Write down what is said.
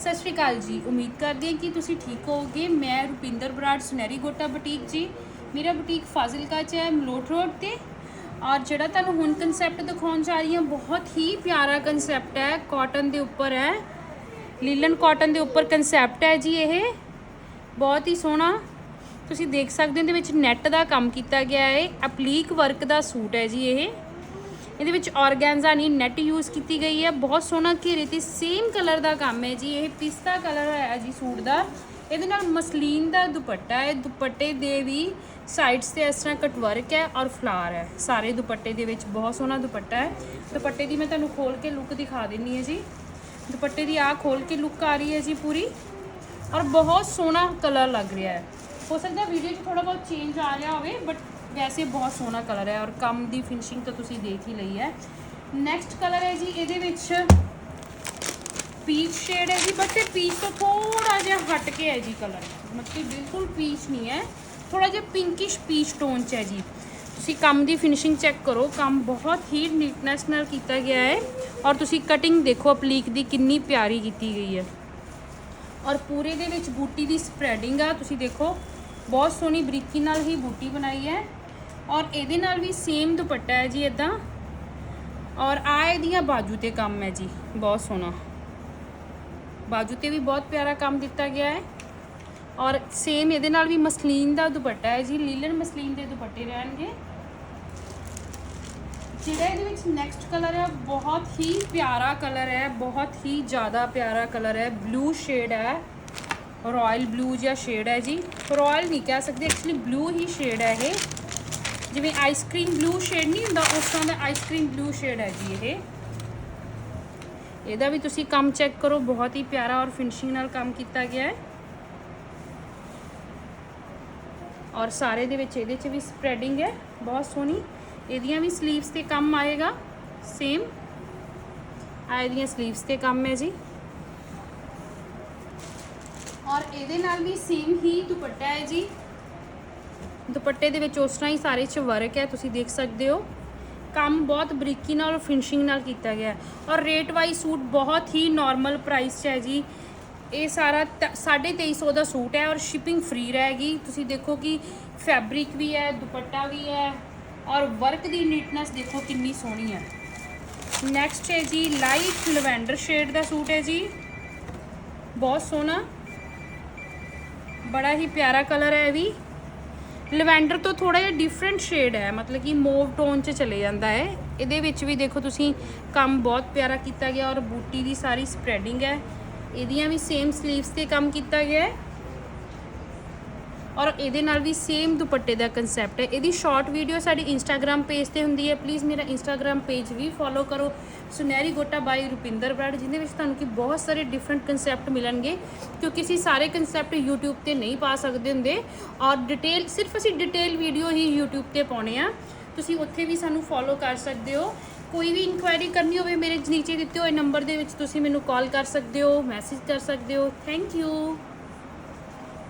ਸਤਿ ਸ਼੍ਰੀ ਅਕਾਲ ਜੀ। ਉਮੀਦ ਕਰਦੀ ਹਾਂ ਕਿ ਤੁਸੀਂ ਠੀਕ ਹੋਵੋਗੇ। ਮੈਂ ਰੁਪਿੰਦਰ ਬਰਾੜ, ਸੁਨਹਿਰੀ ਗੋਟਾ ਬੁਟੀਕ ਜੀ। ਮੇਰਾ ਬੁਟੀਕ ਫਾਜ਼ਿਲਕਾ 'ਚ ਹੈ, ਮਲੋਟ ਰੋਡ ਤੇ। ਔਰ ਜਿਹੜਾ ਤੁਹਾਨੂੰ ਹੁਣ ਕਨਸੈਪਟ ਦਿਖਾਉਣ ਜਾ ਰਹੀ ਹਾਂ, ਬਹੁਤ ਹੀ ਪਿਆਰਾ ਕਨਸੈਪਟ ਹੈ। ਕਾਟਨ ਦੇ ਉੱਪਰ ਹੈ। ਲੀਲਨ ਕਾਟਨ ਦੇ ਉੱਪਰ ਕਨਸੈਪਟ ਹੈ ਜੀ ਇਹ। ਬਹੁਤ ਹੀ ਸੋਹਣਾ। ਤੁਸੀਂ ਦੇਖ ਸਕਦੇ ਹੋ, ਇਹਦੇ ਵਿੱਚ ਨੈਟ ਦਾ ਕੰਮ ਕੀਤਾ ਗਿਆ ਹੈ। ਐਪਲੀਕ ਵਰਕ ਦਾ ਸੂਟ ਹੈ ਜੀ ਇਹ। ਇਹਦੇ ਵਿੱਚ ਆਰਗੈਂਜ਼ਾ ਨਹੀਂ ਨੈਟ ਯੂਜ਼ ਕੀਤੀ ਗਈ ਹੈ। ਬਹੁਤ ਸੋਹਣਾ ਘੇਰੇ ਤੇ ਸੇਮ ਕਲਰ ਦਾ ਕੰਮ ਹੈ ਜੀ। ਇਹ ਪਿਸਤਾ ਕਲਰ ਹੈ ਜੀ ਸੂਟ ਦਾ। ਇਹਦੇ ਨਾਲ ਮਸਲੀਨ ਦਾ ਦੁਪੱਟਾ ਹੈ। ਦੁਪੱਟੇ ਦੇ ਵੀ ਸਾਈਡਸ ਤੇ ਇਸ ਤਰ੍ਹਾਂ ਕਟਵਰਕ ਹੈ ਔਰ ਫਲਾਰ ਹੈ। ਸਾਰੇ ਦੁਪੱਟੇ ਦੇ ਵਿੱਚ ਬਹੁਤ ਸੋਹਣਾ ਦੁਪੱਟਾ ਹੈ। ਦੁਪੱਟੇ ਦੀ ਮੈਂ ਤੁਹਾਨੂੰ ਖੋਲ ਕੇ ਲੁੱਕ ਦਿਖਾ ਦਿੰਨੀ ਹੈ ਜੀ। ਦੁਪੱਟੇ ਦੀ ਆ ਖੋਲ ਕੇ ਲੁੱਕ ਆ ਰਹੀ ਹੈ ਜੀ ਪੂਰੀ। ਔਰ ਬਹੁਤ ਸੋਹਣਾ ਕਲਰ ਲੱਗ ਰਿਹਾ ਹੈ। ਹੋ ਸਕਦਾ ਵੀਡੀਓ 'ਚ ਥੋੜਾ ਬਹੁਤ ਚੇਂਜ ਆ ਰਿਹਾ ਹੋਵੇ ਬਟ ਵੈਸੇ ਬਹੁਤ ਸੋਹਣਾ ਕਲਰ ਹੈ ਔਰ ਕੰਮ ਦੀ ਫਿਨਿਸ਼ਿੰਗ ਤਾਂ ਤੁਸੀਂ ਦੇਖ ਹੀ ਲਈ ਹੈ। ਨੈਕਸਟ ਕਲਰ ਹੈ ਜੀ, ਇਹਦੇ ਵਿੱਚ ਪੀਚ ਸ਼ੇਡ ਹੈ ਜੀ ਬਟ ਇਹ ਪੀਚ ਤੋਂ ਥੋੜਾ ਜਿਹਾ ਹਟ ਕੇ ਹੈ ਜੀ ਕਲਰ ਮਤਲਬ ਕਿ ਬਿਲਕੁਲ ਪੀਚ ਨਹੀਂ ਹੈ ਥੋੜਾ ਜਿਹਾ ਪਿੰਕਿਸ਼ ਪੀਚ ਟੋਨ ਚ ਹੈ ਜੀ। ਤੁਸੀਂ ਕੰਮ ਦੀ ਫਿਨਿਸ਼ਿੰਗ ਚੈੱਕ ਕਰੋ, ਕੰਮ ਬਹੁਤ ਹੀ ਨੀਟਨੈਸ ਨਾਲ ਕੀਤਾ ਗਿਆ ਹੈ ਔਰ ਤੁਸੀਂ ਕਟਿੰਗ ਦੇਖੋ ਅਪਲੀਕ ਦੀ ਕਿੰਨੀ ਪਿਆਰੀ ਕੀਤੀ ਗਈ ਹੈ। ਔਰ ਪੂਰੇ ਦੇ ਵਿੱਚ ਬੂਟੀ ਦੀ ਸਪਰੈਡਿੰਗ ਆ, ਤੁਸੀਂ ਦੇਖੋ, ਬਹੁਤ ਸੋਹਣੀ ਬਰੀਕੀ ਨਾਲ ਹੀ ਬੂਟੀ ਬਣਾਈ ਹੈ। ਔਰ ਇਹਦੇ ਨਾਲ ਵੀ ਸੇਮ ਦੁਪੱਟਾ ਹੈ ਜੀ ਇਦਾਂ ਔਰ ਆ ਇਹਦੀਆਂ ਬਾਜੂ ਤੇ ਕੰਮ ਹੈ ਜੀ, ਬਹੁਤ ਸੋਹਣਾ। ਬਾਜੂ ਤੇ ਵੀ ਬਹੁਤ ਪਿਆਰਾ ਕੰਮ ਦਿੱਤਾ ਗਿਆ ਹੈ। ਔਰ ਸੇਮ ਇਹਦੇ ਨਾਲ ਵੀ ਮਸਲੀਨ ਦਾ ਦੁਪੱਟਾ ਹੈ ਜੀ, ਲੀਲਨ ਮਸਲੀਨ ਦੇ ਦੁਪੱਟੇ ਰਹਿਣਗੇ। ਜਿਹੜਾ ਇਹਦੇ ਵਿੱਚ ਨੈਕਸਟ ਕਲਰ ਹੈ, ਬਹੁਤ ਹੀ ਪਿਆਰਾ ਕਲਰ ਹੈ, ਬਹੁਤ ਹੀ ਜ਼ਿਆਦਾ ਪਿਆਰਾ ਕਲਰ ਹੈ। ਬਲੂ ਸ਼ੇਡ ਹੈ। ਰਾਇਲ ਬਲੂ ਜਿਹਾ ਸ਼ੇਡ ਹੈ ਜੀ। ਰਾਇਲ ਨਹੀਂ ਕਹਿ ਸਕਦੇ ਐਕਚੁਅਲੀ ਬਲੂ ਹੀ ਸ਼ੇਡ ਹੈ ਇਹ। ਜਿਵੇਂ ਆਈਸਕ੍ਰੀਮ ਬਲੂ ਸ਼ੇਡ ਨਹੀਂ ਹੁੰਦਾ, ਉਸ ਤਰ੍ਹਾਂ ਦਾ ਆਈਸਕ੍ਰੀਮ ਬਲੂ ਸ਼ੇਡ ਹੈ ਜੀ ਇਹ। ਇਹਦਾ ਵੀ ਤੁਸੀਂ ਕੰਮ ਚੈੱਕ ਕਰੋ, ਬਹੁਤ ਹੀ ਪਿਆਰਾ ਔਰ ਫਿਨਿਸ਼ਿੰਗ ਨਾਲ ਕੰਮ ਕੀਤਾ ਗਿਆ ਹੈ। ਔਰ ਸਾਰੇ ਦੇ ਵਿੱਚ ਇਹਦੇ 'ਚ ਵੀ ਸਪਰੈਡਿੰਗ ਹੈ, ਬਹੁਤ ਸੋਹਣੀ। ਇਹਦੀਆਂ ਵੀ ਸਲੀਵਸ ਤੇ ਕੰਮ ਆਏਗਾ ਸੇਮ ਆ ਇਹਦੀਆਂ ਸਲੀਵਸ ਤੇ ਕੰਮ ਹੈ ਜੀ। ਔਰ ਇਹਦੇ ਨਾਲ ਵੀ ਸੇਮ ਹੀ ਦੁਪੱਟਾ ਹੈ ਜੀ। ਦੁਪੱਟੇ ਦੇ ਵਿੱਚ ਉਸ ਤਰ੍ਹਾਂ ਹੀ ਸਾਰੇ 'ਚ ਵਰਕ ਹੈ, ਤੁਸੀਂ ਦੇਖ ਸਕਦੇ ਹੋ। ਕੰਮ ਬਹੁਤ ਬਰੀਕੀ ਨਾਲ ਔਰ ਫਿਨਿਸ਼ਿੰਗ ਨਾਲ ਕੀਤਾ ਗਿਆ ਔਰ ਰੇਟ ਵਾਈਜ਼ ਸੂਟ ਬਹੁਤ ਹੀ ਨਾਰਮਲ ਪ੍ਰਾਈਸ 'ਚ ਹੈ ਜੀ। ਇਹ ਸਾਰਾ ਤ- 2350 ਦਾ ਸੂਟ ਹੈ ਔਰ ਸ਼ਿਪਿੰਗ ਫ੍ਰੀ ਰਹੇਗੀ। ਤੁਸੀਂ ਦੇਖੋ ਕਿ ਫੈਬਰਿਕ ਵੀ ਹੈ, ਦੁਪੱਟਾ ਵੀ ਹੈ ਔਰ ਵਰਕ ਦੀ ਨੀਟਨੈਸ ਦੇਖੋ ਕਿੰਨੀ ਸੋਹਣੀ ਹੈ। ਨੈਕਸਟ ਹੈ ਜੀ ਲਾਈਟ ਲਵੈਂਡਰ ਸ਼ੇਡ ਦਾ ਸੂਟ ਹੈ ਜੀ। ਬਹੁਤ ਸੋਹਣਾ। ਬੜਾ ਹੀ ਪਿਆਰਾ ਕਲਰ ਹੈ ਇਹ ਵੀ। ਲਵੈਂਡਰ ਤੋਂ ਥੋੜਾ ਜਿਹਾ ਡਿਫਰੈਂਟ ਸ਼ੇਡ ਹੈ, ਮਤਲਬ ਕਿ ਮੋਵ ਟੋਨ 'ਚ ਚਲੇ ਜਾਂਦਾ ਹੈ। ਇਹਦੇ ਵਿੱਚ ਵੀ ਦੇਖੋ ਤੁਸੀਂ ਕੰਮ ਬਹੁਤ ਪਿਆਰਾ ਕੀਤਾ ਗਿਆ ਔਰ ਬੂਟੀ ਦੀ ਸਾਰੀ ਸਪਰੈਡਿੰਗ ਹੈ। ਇਹਦੀਆਂ ਵੀ ਸੇਮ ਸਲੀਵਸ ਤੇ ਕੰਮ ਕੀਤਾ ਗਿਆ ਹੈ। ਔਰ ਇਹਦੇ ਨਾਲ ਵੀ ਸੇਮ ਦੁਪੱਟੇ ਦਾ ਕਨਸੈਪਟ ਹੈ। ਇਹਦੀ ਸ਼ਾਰਟ ਵੀਡੀਓ ਸਾਡੀ ਇੰਸਟਾਗ੍ਰam ਪੇਜ ਤੇ ਹੁੰਦੀ ਹੈ। ਪਲੀਜ਼ ਮੇਰਾ ਇੰਸਟਾਗ੍ਰam ਪੇਜ ਵੀ ਫੋਲੋ ਕਰੋ। ਸੁਨਹਿਰੀ ਗੋਟਾ ਬਾਈ ਰੁਪਿੰਦਰ ਬਰਾੜ, ਜਿਹਦੇ ਵਿੱਚ ਤੁਹਾਨੂੰ ਕਿ ਬਹੁਤ ਸਾਰੇ ਡਿਫਰੈਂਟ ਕਨਸੈਪਟ ਮਿਲਣਗੇ, ਕਿਉਂਕਿ ਅਸੀਂ ਸਾਰੇ ਕਨਸੈਪਟ YouTube ਤੇ ਨਹੀਂ ਪਾ ਸਕਦੇ ਹੁੰਦੇ। ਔਰ ਡਿਟੇਲ ਸਿਰਫ ਅਸੀਂ ਡਿਟੇਲ ਵੀਡੀਓ ਹੀ YouTube ਤੇ ਪਾਉਣੇ ਆ। ਤੁਸੀਂ ਉੱਥੇ ਵੀ ਸਾਨੂੰ ਫੋਲੋ ਕਰ ਸਕਦੇ ਹੋ। ਕੋਈ ਵੀ ਇਨਕੁਆਇਰੀ ਕਰਨੀ ਹੋਵੇ ਮੇਰੇ ਨੀਚੇ ਦਿੱਤੇ ਹੋਏ ਨੰਬਰ ਦੇ ਵਿੱਚ, ਤੁਸੀਂ ਮੈਨੂੰ ਕਾਲ ਕਰ ਸਕਦੇ ਹੋ ਮੈਸੇਜ ਕਰ ਸਕਦੇ ਹੋ। Thank you